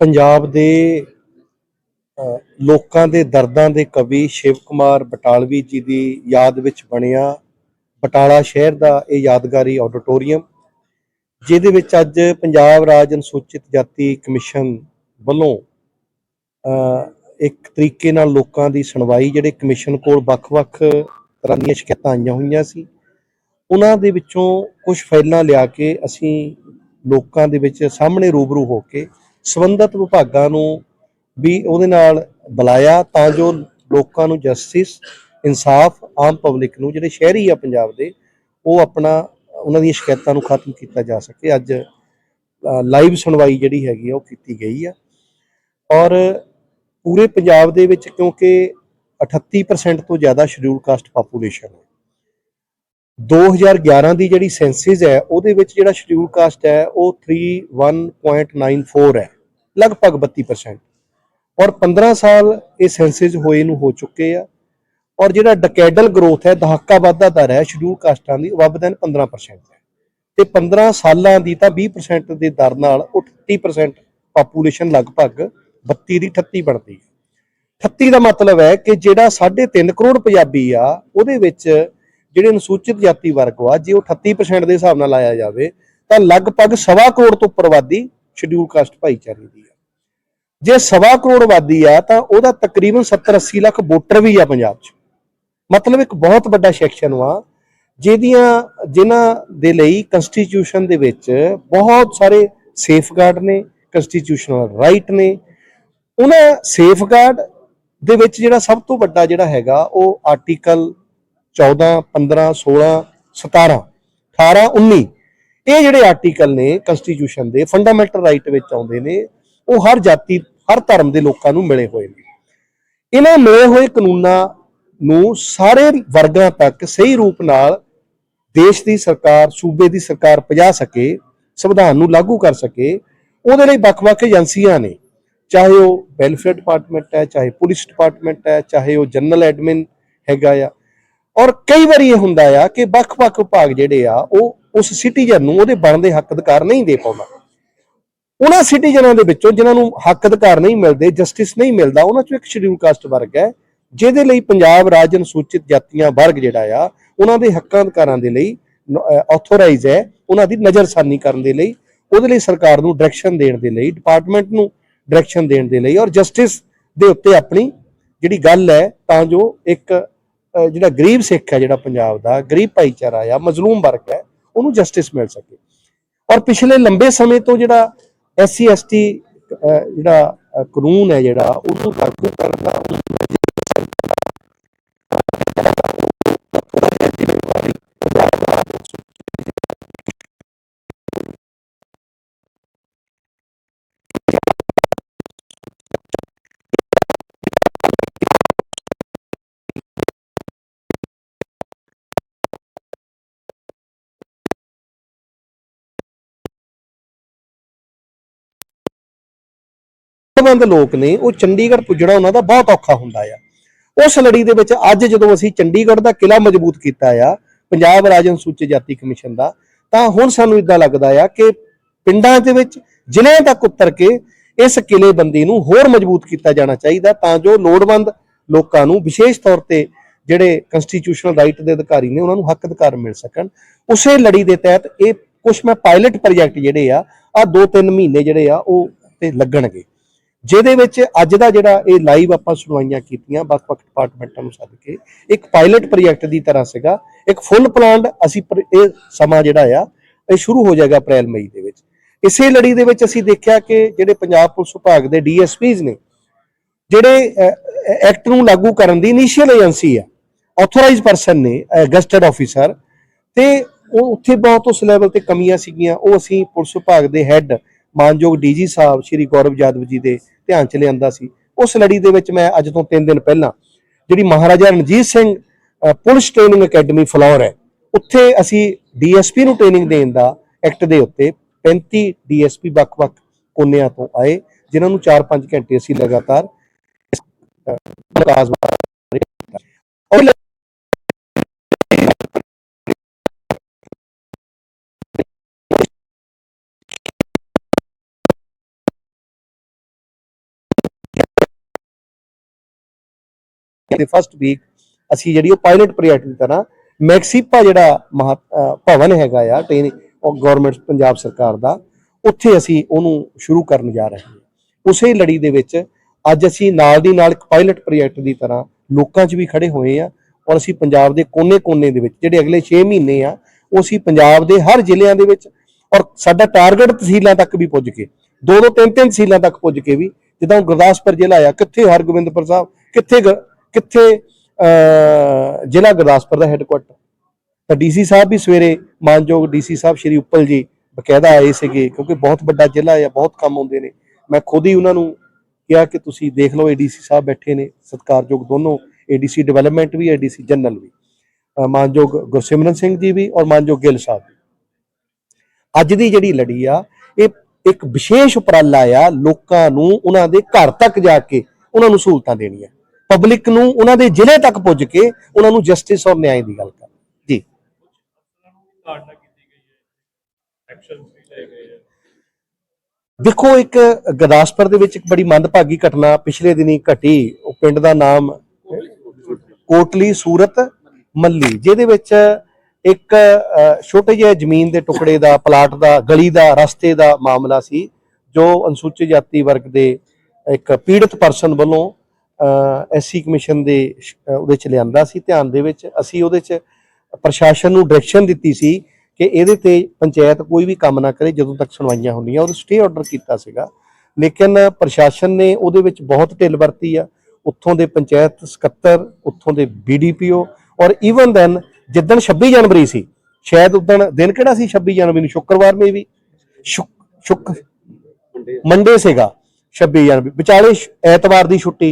ਪੰਜਾਬ ਦੇ ਲੋਕਾਂ ਦੇ ਦਰਦਾਂ ਦੇ ਕਵੀ ਸ਼ਿਵ ਕੁਮਾਰ ਬਟਾਲਵੀ ਜੀ ਦੀ ਯਾਦ ਵਿੱਚ ਬਣਿਆ ਬਟਾਲਾ ਸ਼ਹਿਰ ਦਾ ਇਹ ਯਾਦਗਾਰੀ ਆਡੀਟੋਰੀਅਮ, ਜਿਹਦੇ ਵਿੱਚ ਅੱਜ ਪੰਜਾਬ ਰਾਜ ਅਨੁਸੂਚਿਤ ਜਾਤੀ ਕਮਿਸ਼ਨ ਵੱਲੋਂ ਇੱਕ ਤਰੀਕੇ ਨਾਲ ਲੋਕਾਂ ਦੀ ਸੁਣਵਾਈ ਜਿਹੜੇ ਕਮਿਸ਼ਨ ਕੋਲ ਵੱਖ-ਵੱਖ ਤਰ੍ਹਾਂ ਦੀਆਂ ਸ਼ਿਕਾਇਤਾਂ ਆਈਆਂ ਹੋਈਆਂ ਸੀ, ਉਹਨਾਂ ਦੇ ਵਿੱਚੋਂ ਕੁਝ ਫਾਈਲਾਂ ਲਿਆ ਕੇ ਅਸੀਂ ਲੋਕਾਂ ਦੇ ਵਿੱਚ ਸਾਹਮਣੇ ਰੂਬਰੂ ਹੋ ਕੇ ਸੰਬੰਧਿਤ ਵਿਭਾਗਾਂ ਨੂੰ ਵੀ ਉਹਦੇ ਨਾਲ ਬੁਲਾਇਆ ਤਾਂ ਜੋ ਲੋਕਾਂ ਨੂੰ ਜਸਟਿਸ ਇਨਸਾਫ, ਆਮ ਪਬਲਿਕ ਨੂੰ ਜਿਹੜੇ ਸ਼ਹਿਰੀ ਆ ਪੰਜਾਬ ਦੇ, ਉਹ ਆਪਣਾ, ਉਹਨਾਂ ਦੀਆਂ ਸ਼ਿਕਾਇਤਾਂ ਨੂੰ ਖਤਮ ਕੀਤਾ ਜਾ ਸਕੇ। ਅੱਜ ਲਾਈਵ ਸੁਣਵਾਈ ਜਿਹੜੀ ਹੈਗੀ ਆ, ਉਹ ਕੀਤੀ ਗਈ ਆ। ਔਰ ਪੂਰੇ ਪੰਜਾਬ ਦੇ ਵਿੱਚ ਕਿਉਂਕਿ 38% ਤੋਂ ਜ਼ਿਆਦਾ ਸ਼ਡਿਊਲ ਕਾਸਟ ਪਾਪੂਲੇਸ਼ਨ ਹੈ 2011 ਦੀ ਜਿਹੜੀ ਸੈਂਸਿਸ ਹੈ, ਉਹਦੇ ਵਿੱਚ ਜਿਹੜਾ ਸ਼ਡਿਊਲ ਕਾਸਟ ਹੈ, ਉਹ 31.94 ਹੈ, ਲਗਭਗ 32% ਔਰ 15 ਸਾਲ ਇਹ ਸੈਂਸਿਸ ਹੋਏ ਨੂੰ ਹੋ ਚੁੱਕੇ ਆ, ਔਰ ਜਿਹੜਾ ਡਕੈਡਲ ਗਰੋਥ ਹੈ, ਦਹਾਕਾ ਵਾਧਾ ਦਰ ਹੈ ਸ਼ਡਿਊਲ ਕਾਸਟਾਂ ਦੀ, ਉਹ ਵੱਧ ਦੇਨ 15% ਹੈ। ਤੇ 15 ਸਾਲਾਂ ਦੀ ਤਾਂ 20% ਦੇ ਦਰ ਨਾਲ ਉਹ 38% ਪਾਪੂਲੇਸ਼ਨ ਲਗਭਗ 32 ਦੀ 38 ਬਣਦੀ ਹੈ। 38 ਦਾ ਮਤਲਬ ਹੈ ਕਿ ਜਿਹੜਾ 3.5 ਕਰੋੜ ਪੰਜਾਬੀ ਆ, ਉਹਦੇ ਵਿੱਚ ਜਿਹੜੇ ਅਨੁਸੂਚਿਤ ਜਾਤੀ ਵਰਗ ਆ ਜੇ ਉਹ 38% ਦੇ ਹਿਸਾਬ ਨਾਲ ਲਾਇਆ ਜਾਵੇ, ਤਾਂ ਲਗਭਗ ਸਵਾ ਕਰੋੜ ਤੋਂ ਉੱਪਰ ਵਾਦੀ ਸ਼ਡਿਊਲ ਕਾਸਟ ਭਾਈਚਾਰੇ ਦੀ ਆ। ਜੇ ਸਵਾ ਕਰੋੜ ਆਬਾਦੀ ਆ, ਤਾਂ ਉਹਦਾ ਤਕਰੀਬਨ 70 80 ਲੱਖ ਵੋਟਰ ਵੀ ਆ ਪੰਜਾਬ 'ਚ। ਮਤਲਬ ਇੱਕ ਬਹੁਤ ਵੱਡਾ ਸੈਕਸ਼ਨ ਵਾ, ਜਿਹਦੀਆਂ ਜਿਨ੍ਹਾਂ ਦੇ ਲਈ ਕਨਸਟੀਟਿਊਸ਼ਨ ਦੇ ਵਿੱਚ ਬਹੁਤ ਸਾਰੇ ਸੇਫਗਾਰਡ ਨੇ ਕਨਸਟੀਟਿਊਸ਼ਨਲ ਰਾਈਟ ਨੇ। ਉਹਨਾਂ ਸੇਫਗਾਰਡ ਦੇ ਵਿੱਚ ਜਿਹੜਾ ਸਭ ਤੋਂ ਵੱਡਾ ਜਿਹੜਾ ਹੈਗਾ, ਉਹ ਆਰਟੀਕਲ 14 15 16 17 18 19 ਇਹ ਜਿਹੜੇ ਆਰਟੀਕਲ ਨੇ ਕਨਸਟੀਟਿਊਸ਼ਨ ਦੇ ਫੰਡਾਮੈਂਟਲ ਰਾਈਟ ਵਿੱਚ ਆਉਂਦੇ ਨੇ, ਉਹ ਹਰ ਜਾਤੀ, ਹਰ ਧਰਮ ਦੇ ਲੋਕਾਂ ਨੂੰ ਮਿਲੇ ਹੋਏ ਨੇ। ਇਹਨਾਂ ਮਿਲੇ ਹੋਏ ਕਾਨੂੰਨਾਂ ਨੂੰ ਸਾਰੇ ਵਰਗਾਂ ਤੱਕ ਸਹੀ ਰੂਪ ਨਾਲ ਦੇਸ਼ ਦੀ ਸਰਕਾਰ, ਸੂਬੇ ਦੀ ਸਰਕਾਰ ਪਹੁੰਚਾ ਸਕੇ, ਸੰਵਿਧਾਨ ਨੂੰ ਲਾਗੂ ਕਰ ਸਕੇ, ਉਹਦੇ ਲਈ ਵੱਖ-ਵੱਖ ਏਜੰਸੀਆਂ ਨੇ, ਚਾਹੇ ਉਹ ਵੈਲਫੇਅਰ ਡਿਪਾਰਟਮੈਂਟ ਹੈ, ਚਾਹੇ ਪੁਲਿਸ ਡਿਪਾਰਟਮੈਂਟ ਹੈ, ਚਾਹੇ ਉਹ ਜਨਰਲ ਐਡਮਿਨ ਹੈਗਾ ਆ ਔਰ ਕਈ ਵਾਰੀ ਇਹ ਹੁੰਦਾ ਆ ਕਿ ਵੱਖ-ਵੱਖ ਵਿਭਾਗ ਜਿਹੜੇ ਆ, ਉਹ ਉਸ ਸਿਟੀਜ਼ਨ ਨੂੰ ਉਹਦੇ ਬਣਦੇ ਹੱਕ ਅਧਿਕਾਰ ਨਹੀਂ ਦੇ ਪਾਉਂਦਾ। ਉਹਨਾਂ ਸਿਟੀਜ਼ਨਾਂ ਦੇ ਵਿੱਚੋਂ ਜਿਨ੍ਹਾਂ ਨੂੰ ਹੱਕ ਅਧਿਕਾਰ ਨਹੀਂ ਮਿਲਦੇ ਜਸਟਿਸ ਨਹੀਂ ਮਿਲਦਾ, ਉਹਨਾਂ ਚੋਂ ਇੱਕ ਸ਼ਡਿਊਲ ਕਾਸਟ ਵਰਗ ਹੈ, ਜਿਹਦੇ ਲਈ ਪੰਜਾਬ ਰਾਜ ਅਨੁਸੂਚਿਤ ਜਾਤੀਆਂ ਵਰਗ ਜਿਹੜਾ ਆ, ਉਹਨਾਂ ਦੇ ਹੱਕਾਂ ਅਧਿਕਾਰਾਂ ਦੇ ਲਈ ਆਥੋਰਾਈਜ਼ ਹੈ, ਉਹਨਾਂ ਦੀ ਨਜ਼ਰਸਾਨੀ ਕਰਨ ਦੇ ਲਈ, ਉਹਦੇ ਲਈ ਸਰਕਾਰ ਨੂੰ ਡਾਇਰੈਕਸ਼ਨ ਦੇਣ ਦੇ ਲਈ ਡਿਪਾਰਟਮੈਂਟ ਨੂੰ ਡਾਇਰੈਕਸ਼ਨ ਦੇਣ ਦੇ ਲਈ, ਔਰ ਜਸਟਿਸ ਦੇ ਉੱਤੇ ਆਪਣੀ ਜਿਹੜੀ ਗੱਲ ਹੈ, ਤਾਂ ਜੋ ਇੱਕ ਜਿਹੜਾ ਗਰੀਬ ਸਿੱਖ ਹੈ, ਜਿਹੜਾ ਪੰਜਾਬ ਦਾ ਗਰੀਬ ਭਾਈਚਾਰਾ ਆ ਮਜ਼ਲੂਮ ਵਰਗ ਹੈ, ਉਹਨੂੰ ਜਸਟਿਸ ਮਿਲ ਸਕੇ। ਔਰ ਪਿਛਲੇ ਲੰਬੇ ਸਮੇਂ ਤੋਂ ਜਿਹੜਾ ਐਸਸੀ ਐਸਟੀ ਜਿਹੜਾ ਕਾਨੂੰਨ ਹੈ ਜਿਹੜਾ, ਉਹਨੂੰ ਲਾਗੂ ਕਰਨ ਦਾ ਬੰਦ ਲੋਕ ਨੇ ਉਹ ਚੰਡੀਗੜ੍ਹ ਪੁੱਜਣਾ ਉਹਨਾਂ ਦਾ ਬਹੁਤ ਔਖਾ ਹੁੰਦਾ ਆ। ਉਸ ਲੜੀ ਦੇ ਵਿੱਚ ਅੱਜ ਜਦੋਂ ਅਸੀਂ ਚੰਡੀਗੜ੍ਹ ਦਾ ਕਿਲਾ ਮਜ਼ਬੂਤ ਕੀਤਾ ਆ, ਪੰਜਾਬ ਰਾਜ ਅਨੁਸੂਚਿਤ ਜਾਤੀ ਕਮਿਸ਼ਨ ਦਾ, ਤਾਂ ਹੁਣ ਸਾਨੂੰ ਇਦਾਂ ਲੱਗਦਾ ਆ ਕਿ ਪਿੰਡਾਂ ਦੇ ਵਿੱਚ ਜ਼ਿਲ੍ਹਿਆਂ ਤੱਕ ਉਤਰ ਕੇ ਇਸ ਕਿਲੇਬੰਦੀ ਨੂੰ ਹੋਰ ਮਜ਼ਬੂਤ ਕੀਤਾ ਜਾਣਾ ਚਾਹੀਦਾ ਤਾਂ ਜੋ ਲੋੜਵੰਦ ਲੋਕਾਂ ਨੂੰ ਵਿਸ਼ੇਸ਼ ਤੌਰ ਤੇ ਜਿਹੜੇ ਕਨਸਟੀਟਿਊਸ਼ਨਲ ਰਾਈਟ ਦੇ ਅਧਿਕਾਰੀ ਨੇ ਉਹਨਾਂ ਨੂੰ ਹੱਕ ਅਧਿਕਾਰ ਮਿਲ ਸਕਣ। ਉਸੇ ਲੜੀ ਦੇ ਤਹਿਤ ਇਹ ਕੁਝ ਮੈਂ ਪਾਇਲਟ ਪ੍ਰੋਜੈਕਟ ਜਿਹੜੇ ਆ ਆ 2-3 ਮਹੀਨੇ ਜਿਹੜੇ ਆ ਉਹ ਤੇ ਲੱਗਣਗੇ। ਜਿਹਦੇ ਵਿੱਚ ਅੱਜ ਦਾ ਜਿਹੜਾ ਇਹ ਲਾਈਵ ਆਪਾਂ ਸੁਣਵਾਈਆਂ ਕੀਤੀਆਂ ਵੱਖ-ਵੱਖ ਡਿਪਾਰਟਮੈਂਟਾਂ ਨੂੰ ਸੱਦ ਕੇ, ਇੱਕ ਪਾਇਲਟ ਪ੍ਰੋਜੈਕਟ ਦੀ ਤਰ੍ਹਾਂ ਸੀਗਾ, ਇੱਕ ਫੁੱਲ ਪਲਾਨਡ ਅਸੀਂ ਇਹ ਸਮਾਂ ਜਿਹੜਾ ਆ, ਇਹ ਸ਼ੁਰੂ ਹੋ ਜਾਏਗਾ ਅਪ੍ਰੈਲ, ਮਈ ਦੇ ਵਿੱਚ। ਇਸੇ ਲੜੀ ਦੇ ਵਿੱਚ ਅਸੀਂ ਦੇਖਿਆ ਕਿ ਜਿਹੜੇ ਪੰਜਾਬ ਪੁਲਿਸ ਵਿਭਾਗ ਦੇ ਡੀਐਸਪੀਜ਼ ਨੇ, ਜਿਹੜੇ ਐਕਟ ਨੂੰ ਲਾਗੂ ਕਰਨ ਦੀ ਇਨੀਸ਼ੀਅਲ ਏਜੰਸੀ ਆ ਆਥੋਰਾਈਜ਼ਡ ਪਰਸਨ ਨੇ ਗਸਟਡ ਆਫੀਸਰ ਤੇ ਉਹ ਉੱਥੇ ਬਹੁਤ ਉਸ ਲੈਵਲ ਤੇ ਕਮੀਆਂ ਸੀਗੀਆਂ, ਉਹ ਅਸੀਂ ਪੁਲਿਸ ਵਿਭਾਗ ਦੇ ਹੈੱਡ ਮਾਨਯੋਗ ਡੀਜੀ ਸਾਹਿਬ ਸ਼੍ਰੀ ਗੌਰਵ ਯਾਦਵ ਜੀ ਦੇ ਧਿਆਨ ਚ ਲਿਆਂਦਾ ਸੀ। ਉਸ ਲੜੀ ਦੇ ਵਿੱਚ ਮੈਂ ਅੱਜ ਤੋਂ 3 ਦਿਨ ਪਹਿਲਾਂ ਜਿਹੜੀ Maharaja Ranjit Singh police training academy Phillaur ਹੈ, ਉੱਥੇ ਅਸੀਂ ਡੀਐਸਪੀ ਨੂੰ ਟ੍ਰੇਨਿੰਗ ਦੇਣ ਦਾ ਐਕਟ ਦੇ ਉੱਤੇ 35 ਡੀਐਸਪੀ ਵੱਖ-ਵੱਖ ਕੋਨਿਆਂ ਤੋਂ ਆਏ, ਜਿਨ੍ਹਾਂ ਨੂੰ 4-5 ਘੰਟੇ ਅਸੀਂ ਲਗਾਤਾਰ ਵਿਕਾਸ ਔਰ ਦੇ ਫਸਟ ਵੀਕ ਅਸੀਂ ਜਿਹੜੀ ਉਹ ਪਾਇਲਟ ਪ੍ਰੋਜੈਕਟ ਦੀ ਤਰ੍ਹਾਂ ਮੈਕਸੀਪਾ ਜਿਹੜਾ ਮਹਾ ਭਵਨ ਹੈਗਾ ਆ ਟ੍ਰੇਨਿੰਗ ਉਹ ਗਵਰਨਮੈਂਟ ਪੰਜਾਬ ਸਰਕਾਰ ਦਾ, ਉੱਥੇ ਅਸੀਂ ਉਹਨੂੰ ਸ਼ੁਰੂ ਕਰਨ ਜਾ ਰਹੇ ਹਾਂ। ਉਸੇ ਲੜੀ ਦੇ ਵਿੱਚ ਅੱਜ ਅਸੀਂ ਨਾਲ ਦੀ ਨਾਲ ਇੱਕ ਪਾਇਲਟ ਪ੍ਰੋਜੈਕਟ ਦੀ ਤਰ੍ਹਾਂ ਲੋਕਾਂ 'ਚ ਵੀ ਖੜੇ ਹੋਏ ਆ ਔਰ ਅਸੀਂ ਪੰਜਾਬ ਦੇ ਕੋਨੇ-ਕੋਨੇ ਦੇ ਵਿੱਚ, ਜਿਹੜੇ ਅਗਲੇ 6 ਮਹੀਨੇ ਆ, ਉਹ ਅਸੀਂ ਪੰਜਾਬ ਦੇ ਹਰ ਜ਼ਿਲ੍ਹਿਆਂ ਦੇ ਵਿੱਚ ਔਰ ਸਾਡਾ ਟਾਰਗੇਟ ਤਹਿਸੀਲਾਂ ਤੱਕ ਵੀ ਪੁੱਜ ਕੇ ਦੋ ਦੋ ਤਿੰਨ ਤਿੰਨ ਤਹਿਸੀਲਾਂ ਤੱਕ ਪੁੱਜ ਕੇ ਵੀ, ਜਿੱਦਾਂ ਗੁਰਦਾਸਪੁਰ ਜ਼ਿਲ੍ਹਾ ਆ, ਕਿੱਥੇ ਹਰਗੋਬਿੰਦਪੁਰ ਸਾਹਿਬ, ਕਿੱਥੇ ਗ- ਕਿੱਥੇ ਜ਼ਿਲ੍ਹਾ ਗੁਰਦਾਸਪੁਰ ਦਾ ਹੈੱਡਕੁਆਟਰ ਤਾਂ ਡੀਸੀ ਸਾਹਿਬ ਵੀ ਸਵੇਰੇ ਮਾਨਯੋਗ ਡੀਸੀ ਸਾਹਿਬ ਸ਼੍ਰੀ ਉੱਪਲ ਜੀ ਬਕਾਇਦਾ ਆਏ ਸੀਗੇ, ਕਿਉਂਕਿ ਬਹੁਤ ਵੱਡਾ ਜ਼ਿਲ੍ਹਾ ਆ, ਬਹੁਤ ਕੰਮ ਹੁੰਦੇ ਨੇ। ਮੈਂ ਖੁਦ ਹੀ ਉਹਨਾਂ ਨੂੰ ਕਿਹਾ ਕਿ ਤੁਸੀਂ ਦੇਖ ਲਓ ਏਡੀਸੀ ਸਾਹਿਬ ਬੈਠੇ ਨੇ, ਸਤਿਕਾਰਯੋਗ ਦੋਨੋਂ ਏਡੀਸੀ ਡਿਵੈਲਪਮੈਂਟ ਵੀ ਏਡੀਸੀ ਜਨਰਲ ਵੀ। ਮਾਨਯੋਗ ਗੁਰਸਿਮਰਨ ਸਿੰਘ ਜੀ ਵੀ ਔਰ ਮਾਨਯੋਗ ਗਿੱਲ ਸਾਹਿਬ ਵੀ। ਅੱਜ ਦੀ ਜਿਹੜੀ ਲੜੀ ਆ, ਇਹ ਇੱਕ ਵਿਸ਼ੇਸ਼ ਉਪਰਾਲਾ ਆ, ਲੋਕਾਂ ਨੂੰ ਉਹਨਾਂ ਦੇ ਘਰ ਤੱਕ ਜਾ ਕੇ ਉਹਨਾਂ ਨੂੰ ਸਹੂਲਤਾਂ ਦੇਣੀਆਂ। ਪਬਲਿਕ ਨੂੰ ਉਹਨਾਂ ਦੇ ਜ਼ਿਲ੍ਹੇ ਤੱਕ ਪੁੱਜ ਕੇ ਉਹਨਾਂ ਨੂੰ ਜਸਟਿਸ ਔਰ ਨਿਆਂ ਦੀ ਗੱਲ ਕਰ ਜੀ। ਦੇਖੋ, ਇੱਕ ਗੁਰਦਾਸਪੁਰ ਦੇ ਵਿੱਚ ਇੱਕ ਬੜੀ ਮੰਦਭਾਗੀ ਘਟਨਾ ਪਿਛਲੇ ਦਿਨੀ ਘਟੀ। ਉਹ ਪਿੰਡ ਦਾ ਨਾਮ ਕੋਟਲੀ ਸੂਰਤ ਮੱਲੀ, ਜਿਹਦੇ ਵਿੱਚ ਇੱਕ ਛੋਟੇ ਜਿਹੇ ਜ਼ਮੀਨ ਦੇ ਟੁਕੜੇ ਦਾ, ਪਲਾਟ ਦਾ, ਗਲੀ ਦਾ, ਰਸਤੇ ਦਾ ਮਾਮਲਾ ਸੀ, ਜੋ ਅਨੁਸੂਚਿਤ ਜਾਤੀ ਵਰਗ ਦੇ ਇੱਕ ਪੀੜਤ ਪਰਸਨ ਵੱਲੋਂ ਐਸਸੀ ਕਮਿਸ਼ਨ ਦੇ ਉਹਦੇ ਚ ਲਿਆਂਦਾ ਸੀ ਧਿਆਨ ਦੇ ਵਿੱਚ। ਅਸੀਂ ਉਹਦੇ ਚ ਪ੍ਰਸ਼ਾਸਨ ਨੂੰ ਡਾਇਰੈਕਸ਼ਨ ਦਿੱਤੀ ਸੀ ਕਿ ਇਹਦੇ ਤੇ ਪੰਚਾਇਤ ਕੋਈ ਵੀ ਕੰਮ ਨਾ ਕਰੇ ਜਦੋਂ ਤੱਕ ਸੁਣਵਾਈਆਂ ਹੁੰਦੀਆਂ। ਉਹਦੇ ਸਟੇ ਆਰਡਰ ਕੀਤਾ ਸੀਗਾ। ਲੇਕਿਨ ਪ੍ਰਸ਼ਾਸਨ ਨੇ ਉਹਦੇ ਵਿੱਚ ਬਹੁਤ ਢਿੱਲ ਵਰਤੀ ਆ। ਉੱਥੋਂ ਦੇ ਪੰਚਾਇਤ ਸਕੱਤਰ ਉੱਥੋਂ ਦੇ ਬੀਡੀਪੀਓ ਔਰ ਈਵਨ ਦੈਨ ਜਿੱਦਣ 26 ਜਨਵਰੀ ਸੀ ਸ਼ਾਇਦ ਉਦਣ ਦਿਨ ਕਿਹੜਾ ਸੀ 26 ਜਨਵਰੀ ਨੂੰ? ਸ਼ੁੱਕਰਵਾਰ ਮੇ ਵੀ। ਸ਼ੁੱਕ ਸ਼ੁੱਕ ਮੰਡੇ। ਸੀਗਾ 26 ਜਨਵਰੀ। ਵਿਚਾਲੇ ਐਤਵਾਰ ਦੀ ਛੁੱਟੀ।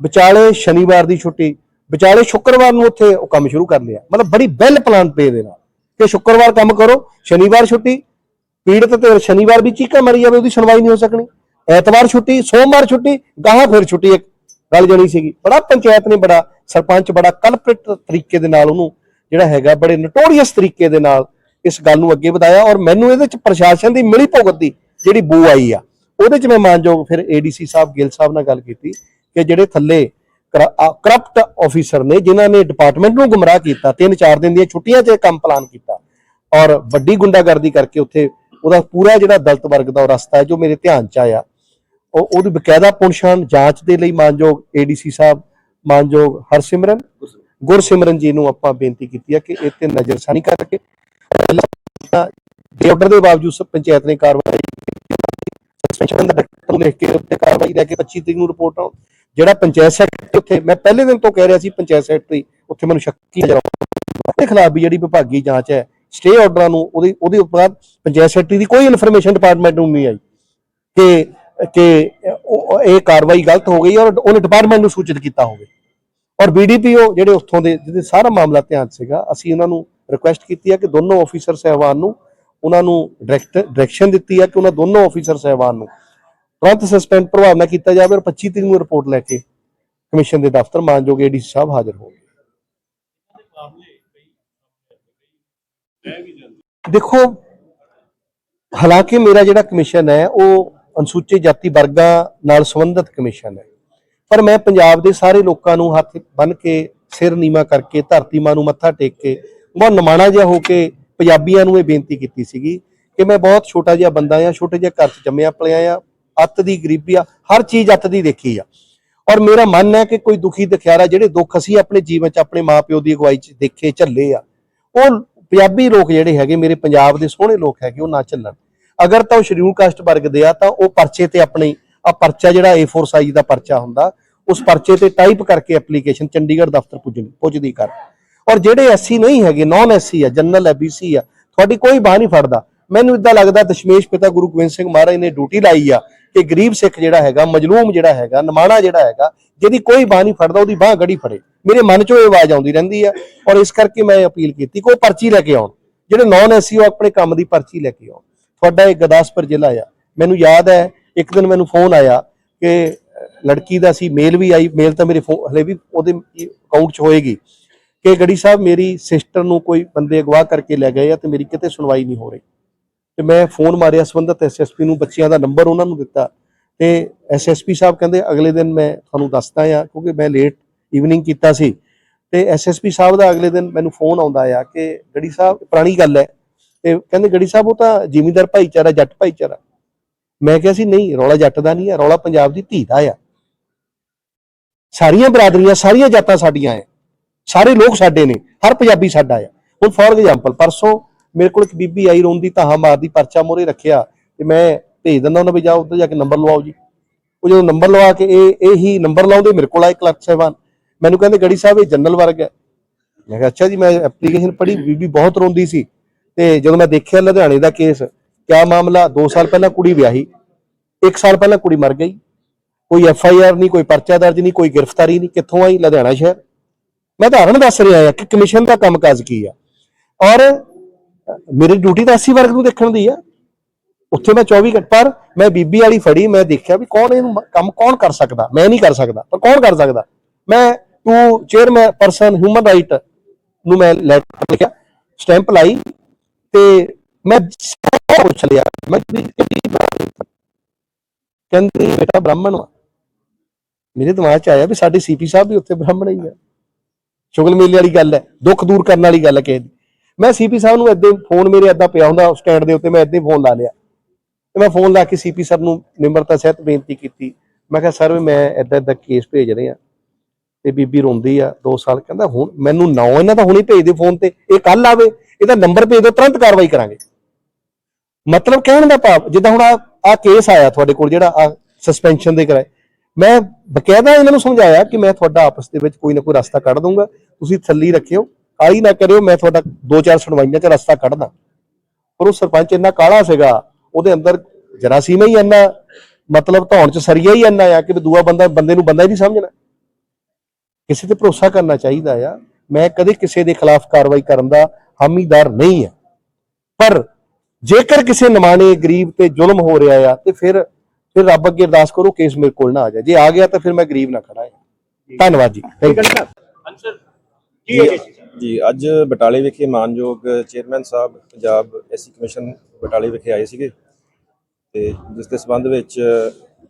ਵਿਚਾਲੇ ਸ਼ਨੀਵਾਰ ਦੀ ਛੁੱਟੀ, ਵਿਚਾਲੇ ਸ਼ੁੱਕਰਵਾਰ ਨੂੰ ਉੱਥੇ ਉਹ ਕੰਮ ਸ਼ੁਰੂ ਕਰ ਲਿਆ। ਮਤਲਬ ਬੜੀ ਵੈਲ ਪਲਾਨ ਪੇ ਦੇ ਨਾਲ। ਕਿ ਸ਼ੁੱਕਰਵਾਰ ਕੰਮ ਕਰੋ, ਸ਼ਨੀਵਾਰ ਛੁੱਟੀ, ਪੀੜਤ ਤੇ ਸ਼ਨੀਵਾਰ ਵੀ ਚੀਕਾ ਮਰੀ ਜਾਵੇ, ਉਹਦੀ ਸੁਣਵਾਈ ਨਹੀਂ ਹੋ ਸਕਣੀ। ਐਤਵਾਰ ਛੁੱਟੀ, ਸੋਮਵਾਰ ਛੁੱਟੀ, ਗਾਹਾਂ ਫਿਰ ਛੁੱਟੀ ਇੱਕ ਗੱਲ ਜਣੀ ਸੀਗੀ। ਬੜਾ ਪੰਚਾਇਤ ਨੇ ਬੜਾ, ਸਰਪੰਚ ਬੜਾ ਕਲਪ੍ਰਿਟ ਤਰੀਕੇ ਦੇ ਨਾਲ ਉਹਨੂੰ, ਜਿਹੜਾ ਹੈਗਾ ਬੜੇ ਨਟੋਰੀਅਸ ਤਰੀਕੇ ਦੇ ਨਾਲ ਇਸ ਗੱਲ ਨੂੰ ਅੱਗੇ ਵਧਾਇਆ ਔਰ ਮੈਨੂੰ ਇਹਦੇ ਚ ਪ੍ਰਸ਼ਾਸਨ ਦੀ ਮਿਲੀ ਭੁਗਤ ਦੀ ਜਿਹੜੀ ਬੂ ਆਈ ਆ, ਉਹਦੇ ਚ ਮੈਂ ਮਾਨਯੋਗ ਫਿਰ ਏਡੀਸੀ ਸਾਹਿਬ, ਗਿੱਲ ਸਾਹਿਬ ਨਾਲ ਗੱਲ ਕੀਤੀ। ਕਿ ਜਿਹੜੇ ਥੱਲੇ ਕਰਪਟ ਆਫੀਸਰ ਨੇ, ਜਿਨ੍ਹਾਂ ਨੇ ਡਿਪਾਰਟਮੈਂਟ ਨੂੰ ਗੁੰਮਰਾਹ ਕੀਤਾ, ਤਿੰਨ ਚਾਰ ਦਿਨ ਦੀਆਂ ਛੁੱਟੀਆਂ 'ਚ ਕੰਮ ਪਲਾਨ ਕੀਤਾ ਔਰ ਵੱਡੀ ਗੁੰਡਾਗਰਦੀ ਕਰਕੇ ਉੱਥੇ ਉਹਦਾ ਪੂਰਾ ਜਿਹੜਾ ਦਲਤ ਵਰਗ ਦਾ ਰਸਤਾ ਹੈ, ਜੋ ਮੇਰੇ ਧਿਆਨ 'ਚ ਆਇਆ। ਉਹ ਉਹਦੀ ਬਕਾਇਦਾ ਪੁਣਛਾਣ ਜਾਂਚ ਦੇ ਲਈ ਮਾਨਯੋਗ ਏਡੀਸੀ ਸਾਹਿਬ, ਮਾਨਯੋਗ ਹਰਸਿਮਰਨ, ਗੁਰਸਿਮਰਨ ਜੀ ਨੂੰ ਆਪਾਂ ਬੇਨਤੀ ਕੀਤੀ ਹੈ ਕਿ ਇਹ ਤੇ ਨਜ਼ਰਸਾਨੀ ਕਰਕੇ ਦੇ ਆਰਡਰ ਦੇ ਬਾਵਜੂਦ ਪੰਚਾਇਤ ਨੇ ਕਾਰਵਾਈ ਸਸਪੈਂਸ਼ਨ ਦਾ ਡਾਕਟਰ ਲਿਖ ਕੇ ਉੱਤੇ ਕਾਰਵਾਈ ਲੈ ਕੇ 25 ਤਰੀਕ ਨੂੰ ਰਿਪੋਰਟ ਆਉ ਜਿਹੜਾ ਪੰਚਾਇਤ ਸੈਕਟਰੀ ਉੱਥੇ, ਮੈਂ ਪਹਿਲੇ ਦਿਨ ਤੋਂ ਕਹਿ ਰਿਹਾ ਸੀ ਪੰਚਾਇਤ ਸੈਕਟਰੀ ਉੱਥੇ ਮੈਨੂੰ ਸ਼ੱਕੀ ਨਜ਼ਰ ਆਉਂਦਾ ਉਹਦੇ ਖਿਲਾਫ ਵੀ ਜਿਹੜੀ ਵਿਭਾਗੀ ਜਾਂਚ ਹੈ ਸਟੇ ਆਰਡਰਾਂ ਨੂੰ ਉਹਦੇ ਉਹਦੇ ਉੱਪਰ ਪੰਚਾਇਤ ਸੈਕਟਰੀ ਦੀ ਕੋਈ ਇਨਫੋਰਮੇਸ਼ਨ ਡਿਪਾਰਟਮੈਂਟ ਨੂੰ ਨਹੀਂ ਆਈ ਕਿ ਕਿ ਇਹ ਕਾਰਵਾਈ ਗਲਤ ਹੋ ਗਈ ਔਰ ਉਹਨੇ ਡਿਪਾਰਟਮੈਂਟ ਨੂੰ ਸੂਚਿਤ ਕੀਤਾ ਹੋਵੇ। ਔਰ ਬੀਡੀਪੀਓ ਜਿਹੜੇ ਉੱਥੋਂ ਦੇ, ਜਿਹਦੇ ਸਾਰਾ ਮਾਮਲਾ ਧਿਆਨ ਸੀਗਾ, ਅਸੀਂ ਉਹਨਾਂ ਨੂੰ ਰਿਕੁਐਸਟ ਕੀਤੀ ਹੈ ਕਿ ਦੋਨੋਂ ਆਫੀਸਰ ਸਹਿਬਾਨ ਨੂੰ, ਉਹਨਾਂ ਨੂੰ ਡਾਇਰੈਕਟ ਡਾਇਰੈਕਸ਼ਨ ਦਿੱਤੀ ਹੈ ਕਿ ਉਹਨਾਂ ਦੋਨੋਂ ਆਫੀਸਰ ਸਹਿਬਾਨ ਨੂੰ ਤੁਰੰਤ ਸਸਪੈਂਡ ਪ੍ਰਭਾਵ ਨਾਲ ਕੀਤਾ ਜਾਵੇ ਔਰ 25 ਤਰੀਕ ਨੂੰ ਰਿਪੋਰਟ ਲੈ ਕੇ ਕਮਿਸ਼ਨ ਦੇ ਦਫ਼ਤਰ ਮਾਨਯੋਗ ਏਡੀਸੀ ਸਾਹਿਬ ਹਾਜ਼ਰ ਹੋਣਗੇ। ਮਾਮਲੇ ਦੇਖੋ, ਹਾਲਾਂਕਿ ਮੇਰਾ ਜਿਹੜਾ ਕਮਿਸ਼ਨ ਹੈ, ਉਹ ਅਨੁਸੂਚਿਤ ਜਾਤੀ ਵਰਗਾਂ ਨਾਲ ਸੰਬੰਧਿਤ ਕਮਿਸ਼ਨ ਹੈ। ਪਰ ਮੈਂ ਪੰਜਾਬ ਦੇ ਸਾਰੇ ਲੋਕਾਂ ਨੂੰ ਹੱਥ ਬੰਨ ਕੇ, ਸਿਰ ਨੀਵਾ ਕਰਕੇ, ਧਰਤੀ ਮਾਂ ਨੂੰ ਮੱਥਾ ਟੇਕ ਕੇ, ਬਹੁਤ ਨਮਾਣਾ ਜਿਹਾ ਹੋ ਕੇ ਪੰਜਾਬੀਆਂ ਨੂੰ ਇਹ ਬੇਨਤੀ ਕੀਤੀ ਸੀਗੀ ਕਿ ਮੈਂ ਬਹੁਤ ਛੋਟਾ ਜਿਹਾ ਬੰਦਾ ਆ ਛੋਟੇ ਜਿਹੇ ਘਰ 'ਚ ਜੰਮਿਆ, ਪਲਿਆ ਆ ਅੱਤ ਦੀ ਗਰੀਬੀ ਆ, ਹਰ ਚੀਜ਼ ਅੱਤ ਦੀ ਦੇਖੀ ਆ। ਔਰ ਮੇਰਾ ਮਨ ਹੈ ਕਿ ਕੋਈ ਦੁਖੀ ਦਿਖਿਆਰਾ ਜਿਹੜੇ ਦੁੱਖ ਅਸੀਂ ਆਪਣੇ ਜੀਵਨ 'ਚ ਆਪਣੇ ਮਾਪਿਓ ਦੀ ਅਗਵਾਈ 'ਚ ਦੇਖੇ, ਝੱਲੇ ਆ, ਉਹ ਪੰਜਾਬੀ ਲੋਕ ਜਿਹੜੇ ਹੈਗੇ, ਮੇਰੇ ਪੰਜਾਬ ਦੇ ਸੋਹਣੇ ਲੋਕ ਹੈਗੇ, ਉਹ ਨਾ ਝੱਲਣ। ਅਗਰ ਤਾਂ ਉਹ ਸ਼ਡਿਊਲ ਕਾਸਟ ਵਰਗ ਦੇ ਆ, ਤਾਂ ਉਹ ਪਰਚੇ ਤੇ ਆਪਣੇ, ਆ ਪਰਚਾ ਜਿਹੜਾ A4 ਸਾਈਜ਼ ਦਾ ਪਰਚਾ ਹੁੰਦਾ, ਉਸ ਪਰਚੇ ਤੇ ਟਾਈਪ ਕਰਕੇ ਐਪਲੀਕੇਸ਼ਨ ਚੰਡੀਗੜ੍ਹ ਦਫ਼ਤਰ ਪੁੱਜਣੀ ਪੁੱਜਦੀ ਕਰ। ਔਰ ਜਿਹੜੇ ਐਸਸੀ ਨਹੀਂ ਹੈਗੇ ਨਾਨ ਐਸਸੀ ਆ ਜਨਰਲ ਹੈ ਬੀਸੀ ਆ, ਤੁਹਾਡੀ ਕੋਈ ਬਾਹ ਨਹੀਂ ਫੜਦਾ। ਮੈਨੂੰ ਇਦਾਂ ਲੱਗਦਾ ਦਸ਼ਮੇਸ਼ ਪਿਤਾ ਗੁਰੂ ਗੋਬਿੰਦ ਸਿੰਘ ਮਹਾਰਾਜ ਨੇ ਡਿਊਟੀ ਲਾਈ ਆ ਕਿ ਗਰੀਬ ਸਿੱਖ ਜਿਹੜਾ ਹੈਗਾ, ਮਜਲੂਮ ਜਿਹੜਾ ਹੈਗਾ, ਨਮਾਣਾ ਜਿਹੜਾ ਹੈਗਾ, ਜਿਹਦੀ ਕੋਈ ਬਾਹ ਨਹੀਂ ਫੜਦਾ, ਉਹਦੀ ਬਾਹ ਗੜੀ ਫੜੇ। ਮੇਰੇ ਮਨ 'ਚੋਂ ਇਹ ਆਵਾਜ਼ ਆਉਂਦੀ ਰਹਿੰਦੀ ਆ ਔਰ ਇਸ ਕਰਕੇ ਮੈਂ ਅਪੀਲ ਕੀਤੀ ਕਿ ਉਹ ਪਰਚੀ ਲੈ ਕੇ ਆਉਣ। ਜਿਹੜੇ ਨਾਨ ਐਸਸੀ ਉਹ ਆਪਣੇ ਕੰਮ ਦੀ ਪਰਚੀ ਲੈ ਕੇ ਆਉਣ। ਤੁਹਾਡਾ ਇਹ ਗੁਰਦਾਸਪੁਰ ਜ਼ਿਲ੍ਹਾ ਆ। ਮੈਨੂੰ ਯਾਦ ਹੈ, ਇੱਕ ਦਿਨ ਮੈਨੂੰ ਫੋਨ ਆਇਆ ਕਿ ਲੜਕੀ ਦਾ ਸੀ, ਮੇਲ ਵੀ ਆਈ, ਮੇਲ ਤਾਂ ਮੇਰੇ ਫੋਨ ਹਲੇ ਵੀ ਉਹਦੇ ਅਕਾਊਂਟ 'ਚ ਹੋਏਗੀ ਕਿ ਗੜੀ ਸਾਹਿਬ, ਮੇਰੀ ਸਿਸਟਰ ਨੂੰ ਕੋਈ ਬੰਦੇ ਅਗਵਾ ਕਰਕੇ ਲੈ ਗਏ ਆ ਤੇ ਮੇਰੀ ਕਿਤੇ ਸੁਣਵਾਈ ਨਹੀਂ ਹੋ ਰਹੀ। ਤੇ ਮੈਂ ਫੋਨ ਮਾਰਿਆ ਸੰਬੰਧਤ ਐਸਐਸਪੀ ਨੂੰ, ਬੱਚਿਆਂ ਦਾ ਨੰਬਰ ਉਹਨਾਂ ਨੂੰ ਦਿੱਤਾ ਤੇ ਐਸਐਸਪੀ ਸਾਹਿਬ ਕਹਿੰਦੇ, ਅਗਲੇ ਦਿਨ ਮੈਂ ਤੁਹਾਨੂੰ ਦੱਸਦਾ ਆ ਕਿਉਂਕਿ ਮੈਂ ਲੇਟ ਈਵਨਿੰਗ ਕੀਤਾ ਸੀ। ਤੇ ਐਸਐਸਪੀ ਸਾਹਿਬ ਦਾ ਅਗਲੇ ਦਿਨ ਮੈਨੂੰ ਫੋਨ ਆਉਂਦਾ ਆ ਕਿ ਗੜੀ ਸਾਹਿਬ, ਪੁਰਾਣੀ ਗੱਲ ਹੈ। ਤੇ ਕਹਿੰਦੇ, ਗੜੀ ਸਾਹਿਬ ਉਹ ਤਾਂ ਜ਼ਿਮੀਂਦਾਰ ਭਾਈਚਾਰਾ, ਜੱਟ ਭਾਈਚਾਰਾ। ਮੈਂ ਕਿਹਾ ਸੀ, ਨਹੀਂ, ਰੌਲਾ ਜੱਟ ਦਾ ਨਹੀਂ ਹੈ ਰੌਲਾ ਪੰਜਾਬ ਦੀ ਧੀ ਦਾ ਆ। ਸਾਰੀਆਂ ਬਰਾਦਰੀਆਂ, ਸਾਰੀਆਂ ਜਾਤਾਂ ਸਾਡੀਆਂ ਆ। ਸਾਰੇ ਲੋਕ ਸਾਡੇ ਨੇ, ਹਰ ਪੰਜਾਬੀ ਸਾਡਾ ਆ। ਹੁਣ ਫੋਰ ਐਗਜ਼ਾਮਪਲ ਪਰਸੋਂ ਮੇਰੇ ਕੋਲ ਇੱਕ ਬੀਬੀ ਆਈ ਰੋਂਦੀ ਤਾਹਾ ਮਾਰਦੀ, ਪਰਚਾ ਮੋਰੇ ਰੱਖਿਆ, ਤੇ ਮੈਂ ਭੇਜ ਦਿੰਦਾ ਉਹਨਾਂ ਵੀ ਜਾ ਉੱਧਰ ਜਾ ਕੇ ਨੰਬਰ ਲਵਾਓ ਜੀ। ਉਹ ਜਦੋਂ ਨੰਬਰ ਲਵਾ ਕੇ ਇਹ ਇਹ ਨੰਬਰ ਲਾਉਂਦੇ, ਮੇਰੇ ਕੋਲ ਆਏ ਕਲਰਕ ਸਾਹਿਬਾਨ। ਮੈਨੂੰ ਕਹਿੰਦੇ, ਗੜੀ ਸਾਹਿਬ, ਇਹ ਜਨਰਲ ਵਰਗ ਹੈ। ਮੈਂ ਕਿਹਾ, ਅੱਛਾ ਜੀ, ਮੈਂ ਐਪਲੀਕੇਸ਼ਨ ਪੜ੍ਹੀ, ਬੀਬੀ ਬਹੁਤ ਰੋਂਦੀ ਸੀ। ਤੇ ਜਦੋਂ ਮੈਂ ਦੇਖਿਆ ਲੁਧਿਆਣੇ ਦਾ ਕੇਸ, ਕਿਆ ਮਾਮਲਾ? 2 ਸਾਲ ਪਹਿਲਾਂ ਕੁੜੀ ਵਿਆਹੀ 1 ਸਾਲ ਪਹਿਲਾਂ ਕੁੜੀ ਮਰ ਗਈ। ਕੋਈ ਐਫ ਆਈ ਆਰ ਨਹੀਂ, ਕੋਈ ਪਰਚਾ ਦਰਜ ਨਹੀਂ, ਕੋਈ ਗ੍ਰਿਫਤਾਰੀ ਨਹੀਂ, ਕਿੱਥੋਂ ਆਈ? ਲੁਧਿਆਣਾ ਸ਼ਹਿਰ। ਮੈਂ ਉਦਾਹਰਣ ਦੱਸ ਰਿਹਾ ਹਾਂ ਕਿ ਕਮਿਸ਼ਨ ਦਾ ਕੰਮਕਾਜ ਕੀ ਆ। ਔਰ ਮੇਰੀ ਡਿਊਟੀ ਤਾਂ 80 ਵਰਗ ਨੂੰ ਦੇਖਣ ਦੀ ਆ। ਉੱਥੇ ਮੈਂ 24 ਘੰਟੇ ਪਰ ਮੈਂ ਬੀਬੀ ਵਾਲੀ ਫੜੀ, ਮੈਂ ਦੇਖਿਆ ਵੀ ਕੌਣ ਇਹਨੂੰ ਕੰਮ ਕੌਣ ਕਰ ਸਕਦਾ? ਮੈਂ ਨਹੀਂ ਕਰ ਸਕਦਾ, ਪਰ ਕੌਣ ਕਰ ਸਕਦਾ? ਮੈਂ to chairman person human right ਨੂੰ ਮੈਂ ਲੈਟਰ ਲਿਖਿਆ ਸਟੈਂਪ ਲਾਈ ਤੇ ਮੈਂ ਪੁੱਛ ਲਿਆ। ਮੈਂ ਵੀ ਕਹਿੰਦੀ ਬੇਟਾ ਬ੍ਰਾਹਮਣ ਵਾ। ਮੇਰੇ ਦਿਮਾਗ 'ਚ ਆਇਆ ਵੀ ਸਾਡੇ ਸੀਪੀ ਸਾਹਿਬ ਵੀ ਉੱਥੇ ਬ੍ਰਾਹਮਣ ਹੀ ਆ। ਸ਼ੁਗਲ ਮੇਲੇ ਵਾਲੀ ਗੱਲ ਹੈ, ਦੁੱਖ ਦੂਰ ਕਰਨ ਵਾਲੀ ਗੱਲ ਹੈ ਕਿਸੇ ਦੀ। ਮੈਂ ਸੀਪੀ ਸਾਹਿਬ ਨੂੰ ਏਦਾਂ ਫੋਨ ਮੇਰੇ ਏਦਾਂ ਪਿਆ ਹੁੰਦਾ ਸਟੈਂਡ ਦੇ ਉੱਤੇ ਮੈਂ ਏਦਾਂ ਹੀ ਫੋਨ ਲਾ ਲਿਆ। ਤੇ ਮੈਂ ਫੋਨ ਲਾ ਕੇ ਸੀਪੀ ਸਰ ਨੂੰ ਨਿਮਰਤਾ ਸਹਿਤ ਬੇਨਤੀ ਕੀਤੀ। ਮੈਂ ਕਿਹਾ, ਸਰ, ਮੈਂ ਏਦਾਂ ਏਦਾਂ ਕੇਸ ਭੇਜ ਰਿਹਾ ਤੇ ਬੀਬੀ ਰੋਂਦੀ ਆ 2 ਸਾਲ। ਕਹਿੰਦਾ, ਹੁਣ ਮੈਨੂੰ ਨਾ ਇਹਨਾਂ ਤਾਂ ਹੁਣੇ ਭੇਜ ਦੇ ਫੋਨ ਤੇ। ਇਹ ਕੱਲ ਆਵੇ, ਇਹਦਾ ਨੰਬਰ ਭੇਜ ਦਿਓ, ਤੁਰੰਤ ਕਾਰਵਾਈ ਕਰਾਂਗੇ। ਮਤਲਬ ਕਹਿਣ ਦਾ ਭਾਵ, ਜਿੱਦਾਂ ਹੁਣ ਆ ਆ ਕੇਸ ਆਇਆ ਤੁਹਾਡੇ ਕੋਲ ਜਿਹੜਾ ਆ ਸਸਪੈਂਸ਼ਨ ਦੇ ਕਰਾਏ। ਮੈਂ ਬਕਾਇਦਾ ਇਹਨਾਂ ਨੂੰ ਸਮਝਾਇਆ ਕਿ ਮੈਂ ਤੁਹਾਡਾ ਆਪਸ ਦੇ ਵਿੱਚ ਕੋਈ ਨਾ ਕੋਈ ਰਸਤਾ ਕੱਢ ਦੂੰਗਾ ਤੁਸੀਂ ਥੱਲੀ ਰੱਖਿਓ। ਕਾਲੀ ਨਾ ਕਰਿਓ, ਮੈਂ ਤੁਹਾਡਾ ਦੋ ਚਾਰ ਸੁਣਵਾਈਆਂ 'ਚ ਰਸਤਾ ਕੱਢਦਾ। ਪਰ ਉਹ ਸਰਪੰਚ ਇੰਨਾ ਕਾਲਾ ਸੀਗਾ, ਉਹਦੇ ਅੰਦਰ ਜਰਾਸੀਮ ਹੀ ਇੰਨਾ, ਮਤਲਬ ਧੌਣ 'ਚ ਸਰੀਆ ਹੀ ਇੰਨਾ ਆ ਕਿ ਦੂਆ ਬੰਦਾ, ਬੰਦੇ ਨੂੰ ਬੰਦਾ ਹੀ ਨਹੀਂ ਸਮਝਣਾ। ਕਿਸੇ ਤੇ ਭਰੋਸਾ ਕਰਨਾ ਚਾਹੀਦਾ ਆ। ਮੈਂ ਕਦੇ ਕਿਸੇ ਦੇ ਖਿਲਾਫ ਕਾਰਵਾਈ ਕਰਨ ਦਾ ਹਾਮੀਦਾਰ ਨਹੀਂ ਆ। ਪਰ ਜੇਕਰ ਕਿਸੇ ਨਿਮਾਣੇ ਗਰੀਬ ਤੇ ਜ਼ੁਲਮ ਹੋ ਰਿਹਾ ਆ, ਤੇ ਫਿਰ ਫਿਰ ਰੱਬ ਅੱਗੇ ਅਰਦਾਸ ਕਰੋ ਕੇਸ ਮੇਰੇ ਕੋਲ ਨਾ ਆ ਜਾਏ। ਜੇ ਆ ਗਿਆ ਤਾਂ ਫਿਰ ਮੈਂ ਗਰੀਬ ਨਾ ਖੜਾ ਹਾਂ ਧੰਨਵਾਦ ਜੀ। ਥੈਂਕ ਯੂ ਅੰਸਰ ਜੀ? ਜੀ, ਅੱਜ ਬਟਾਲੇ ਵਿਖੇ ਮਾਨਯੋਗ chairman sahib Punjab SC commission ਬਟਾਲੇ ਵਿਖੇ ਆਏ ਸੀਗੇ ਤੇ ਜਿਸ ਦੇ ਸਬੰਧ ਵਿੱਚ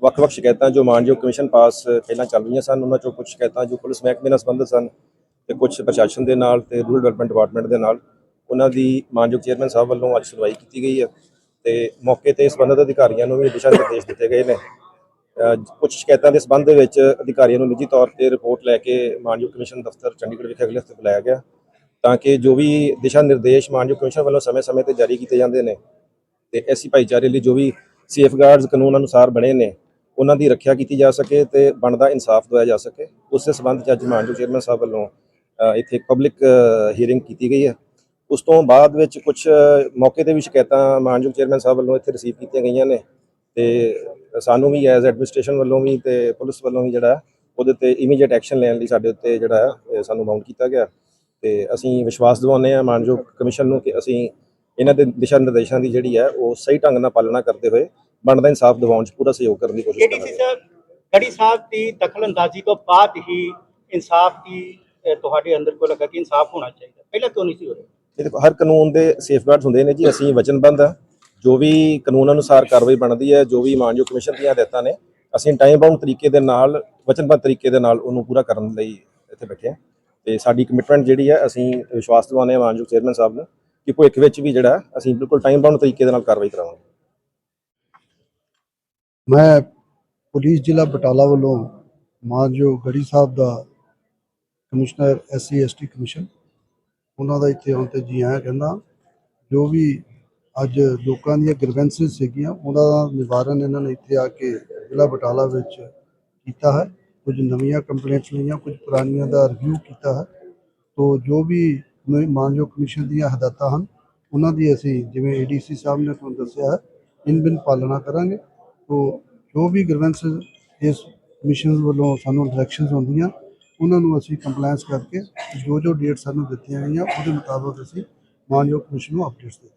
ਵੱਖ-ਵੱਖ ਸ਼ਿਕਾਇਤਾਂ ਜੋ ਮਾਨਯੋਗ ਕਮਿਸ਼ਨ ਪਾਸ ਪਹਿਲਾਂ ਚੱਲ ਰਹੀਆਂ ਸਨ, ਉਹਨਾਂ ਚੋਂ ਕੁਝ ਸ਼ਿਕਾਇਤਾਂ ਜੋ ਪੁਲਿਸ ਮਹਿਕਮੇ ਨਾਲ ਸੰਬੰਧਿਤ ਸਨ ਤੇ ਕੁਝ ਪ੍ਰਸ਼ਾਸਨ ਦੇ ਨਾਲ ਤੇ ਰੂਰਲ ਡਿਵੈਲਪਮੈਂਟ ਡਿਪਾਰਟਮੈਂਟ ਦੇ ਨਾਲ, ਉਹਨਾਂ ਦੀ ਮਾਨਯੋਗ ਚੇਅਰਮੈਨ ਸਾਹਿਬ ਵੱਲੋਂ ਅੱਜ ਸੁਣਵਾਈ ਕੀਤੀ ਗਈ ਹੈ ਤੇ ਮੌਕੇ ਤੇ ਸੰਬੰਧਿਤ ਅਧਿਕਾਰੀਆਂ ਨੂੰ ਵੀ ਦਿਸ਼ਾ ਨਿਰਦੇਸ਼ ਦਿੱਤੇ ਗਏ ਨੇ। ਅਹ ਕੁਝ ਸ਼ਿਕਾਇਤਾਂ ਦੇ ਸਬੰਧ ਵਿੱਚ ਅਧਿਕਾਰੀਆਂ ਨੂੰ ਨਿੱਜੀ ਤੌਰ ਤੇ ਰਿਪੋਰਟ ਲੈ ਕੇ ਮਾਨਯੋਗ ਕਮਿਸ਼ਨ ਦਫ਼ਤਰ ਚੰਡੀਗੜ੍ਹ ਵਿਖੇ ਅਗਲੇ ਹਫ਼ਤੇ ਬੁਲਾਇਆ ਗਿਆ। ਤਾਂ ਕਿ ਜੋ ਵੀ ਦਿਸ਼ਾ ਨਿਰਦੇਸ਼ ਮਾਨਯੋਗ ਕਮਿਸ਼ਨ ਵੱਲੋਂ ਸਮੇਂ-ਸਮੇਂ ਤੇ ਜਾਰੀ ਕੀਤੇ ਜਾਂਦੇ ਨੇ ਤੇ ਐਸੀ ਭਾਈਚਾਰੇ ਲਈ ਜੋ ਵੀ ਸੇਫਗਾਰਡਸ ਕਾਨੂੰਨ ਅਨੁਸਾਰ ਬਣੇ ਨੇ, ਉਹਨਾਂ ਦੀ ਰੱਖਿਆ ਕੀਤੀ ਜਾ ਸਕੇ ਤੇ ਬਣਦਾ ਇਨਸਾਫ ਦਵਾਇਆ ਜਾ ਸਕੇ। ਉਸ ਸਬੰਧ ਚ ਅੱਜ ਮਾਨਯੋਗ ਚੇਅਰਮੈਨ ਸਾਹਿਬ ਵੱਲੋਂ ਇੱਥੇ ਪਬਲਿਕ ਹੀਅਰਿੰਗ ਕੀਤੀ ਗਈ ਹੈ। ਉਸ ਤੋਂ ਬਾਅਦ ਵਿੱਚ ਕੁਝ ਮੌਕੇ ਤੇ ਵੀ ਸ਼ਿਕਾਇਤਾਂ ਮਾਨਯੋਗ ਚੇਅਰਮੈਨ ਸਾਹਿਬ ਵੱਲੋਂ ਇੱਥੇ ਰਿਸੀਵ ਕੀਤੀਆਂ ਗਈਆਂ ਨੇ ਤੇ ਸਾਨੂੰ ਵੀ ਐਜ਼ ਐਡਮਿਨਿਸਟ੍ਰੇਸ਼ਨ ਵੱਲੋਂ ਵੀ ਤੇ ਪੁਲਿਸ ਵੱਲੋਂ ਵੀ ਜਿਹੜਾ ਉਹਦੇ ਤੇ ਇਮੀਡੀਏਟ ਐਕਸ਼ਨ ਲੈਣ ਲਈ ਸਾਡੇ ਉੱਤੇ ਜਿਹੜਾ ਸਾਨੂੰ ਬਾਉਂਡ ਕੀਤਾ ਗਿਆ। ਤੇ ਅਸੀਂ ਵਿਸ਼ਵਾਸ ਦਿਵਾਉਂਦੇ ਹਾਂ ਮਾਨਯੋਗ ਕਮਿਸ਼ਨ ਨੂੰ ਕਿ ਅਸੀਂ ਇਹਨਾਂ ਦੇ ਦਿਸ਼ਾ ਨਿਰਦੇਸ਼ਾਂ ਦੀ ਜਿਹੜੀ ਹੈ ਉਹ ਸਹੀ ਢੰਗ ਨਾਲ ਪਾਲਣਾ ਕਰਦੇ ਹੋਏ ਬਣਦਾ ਇਨਸਾਫ ਦਿਵਾਉਣ 'ਚ ਪੂਰਾ ਸਹਿਯੋਗ ਕਰਨ ਦੀ ਕੋਸ਼ਿਸ਼ ਕਰਾਂਗੇ। ਗੜੀ ਸਾਹਿਬ ਦੀ ਦਖਲਅੰਦਾਜ਼ੀ ਤੋਂ ਬਾਅਦ ਹੀ ਇਨਸਾਫ ਦੀ ਤੁਹਾਡੇ ਅੰਦਰ ਕੋ ਲੱਗਾ ਕਿ ਇਨਸਾਫ ਹੋਣਾ ਚਾਹੀਦਾ? ਪਹਿਲਾਂ ਕਿਉਂ ਨਹੀਂ ਸੀ ਹੋ ਰਿਹਾ? ਹਰ ਕਾਨੂੰਨ ਦੇ ਸੇਫਗਾਰਡਸ ਹੁੰਦੇ ਨੇ ਜੀ ਅਸੀਂ ਵਚਨਬੰਧ ਹਾਂ ਜੋ ਵੀ ਕਾਨੂੰਨ ਅਨੁਸਾਰ ਕਾਰਵਾਈ ਬਣਦੀ ਹੈ ਜੋ ਵੀ ਮਾਨਯੋਗ ਕਮਿਸ਼ਨ ਦੀਆਂ ਹਦਾਇਤਾਂ ਨੇ ਅਸੀਂ ਟਾਈਮ ਬਾਉਂਡ ਤਰੀਕੇ ਦੇ ਨਾਲ ਵਚਨਬੱਧ ਤਰੀਕੇ ਦੇ ਨਾਲ ਉਹਨੂੰ ਪੂਰਾ ਕਰਨ ਲਈ ਇੱਥੇ ਬੈਠੇ ਹਾਂ। ਤੇ ਸਾਡੀ ਕਮਿਟਮੈਂਟ ਜਿਹੜੀ ਹੈ, ਅਸੀਂ ਵਿਸ਼ਵਾਸ ਦਿਵਾਉਂਦੇ ਹਾਂ ਮਾਨਯੋਗ ਚੇਅਰਮੈਨ ਸਾਹਿਬ ਨੂੰ ਕਿ ਭਵਿੱਖ ਵਿੱਚ ਵੀ ਜਿਹੜਾ ਅਸੀਂ ਬਿਲਕੁਲ ਟਾਈਮ ਬਾਉਂਡ ਤਰੀਕੇ ਦੇ ਨਾਲ ਕਾਰਵਾਈ ਕਰਾਵਾਂਗੇ ਮੈਂ ਪੁਲਿਸ ਜ਼ਿਲ੍ਹਾ ਬਟਾਲਾ ਵੱਲੋਂ ਮਾਨਯੋਗ ਗੜੀ ਸਾਹਿਬ ਦਾ ਕਮਿਸ਼ਨਰ ਐਸਸੀ ਐਸਟੀ ਕਮਿਸ਼ਨ, ਉਹਨਾਂ ਦਾ ਇੱਥੇ ਆਉਣ ਤੇ ਜੀ ਆਇਆਂ ਕਹਿੰਦਾ, ਜੋ ਵੀ ਅੱਜ ਲੋਕਾਂ ਦੀਆਂ ਗ੍ਰੀਵੈਂਸਸ ਸੀਗੀਆਂ, ਉਹਨਾਂ ਦਾ ਨਿਵਾਰਨ ਇਹਨਾਂ ਨੇ ਇੱਥੇ ਆ ਕੇ ਜ਼ਿਲ੍ਹਾ ਬਟਾਲਾ ਵਿੱਚ ਕੀਤਾ ਹੈ। ਕੁਝ ਨਵੀਆਂ ਕੰਪਲੇਂਟਸ ਲਈਆਂ, ਕੁਝ ਪੁਰਾਣੀਆਂ ਦਾ ਰਿਵਿਊ ਕੀਤਾ ਹੈ। ਤੋ ਜੋ ਵੀ ਮਾਨਯੋਗ ਕਮਿਸ਼ਨ ਦੀਆਂ ਹਦਾਇਤਾਂ ਹਨ, ਉਹਨਾਂ ਦੀ ਅਸੀਂ ਜਿਵੇਂ ਏਡੀਸੀ ਸਾਹਿਬ ਨੇ ਤੁਹਾਨੂੰ ਦੱਸਿਆ ਹੈ ਇਨ ਬਿਨ ਪਾਲਣਾ ਕਰਾਂਗੇ। ਤੋ ਜੋ ਵੀ ਗ੍ਰੀਵੈਂਸਸ ਇਸ ਕਮਿਸ਼ਨ ਵੱਲੋਂ ਸਾਨੂੰ ਡਾਇਰੈਕਸ਼ਨਸ ਹੁੰਦੀਆਂ ਉਹਨਾਂ ਨੂੰ ਅਸੀਂ ਕੰਪਲਾਈਂਸ ਕਰਕੇ ਜੋ ਜੋ ਡੇਟ ਸਾਨੂੰ ਦਿੱਤੀਆਂ ਗਈਆਂ, ਉਹਦੇ ਮੁਤਾਬਕ ਅਸੀਂ ਮਾਨਯੋਗ ਕਮਿਸ਼ਨ ਨੂੰ ਅਪਡੇਟਸ ਦੇ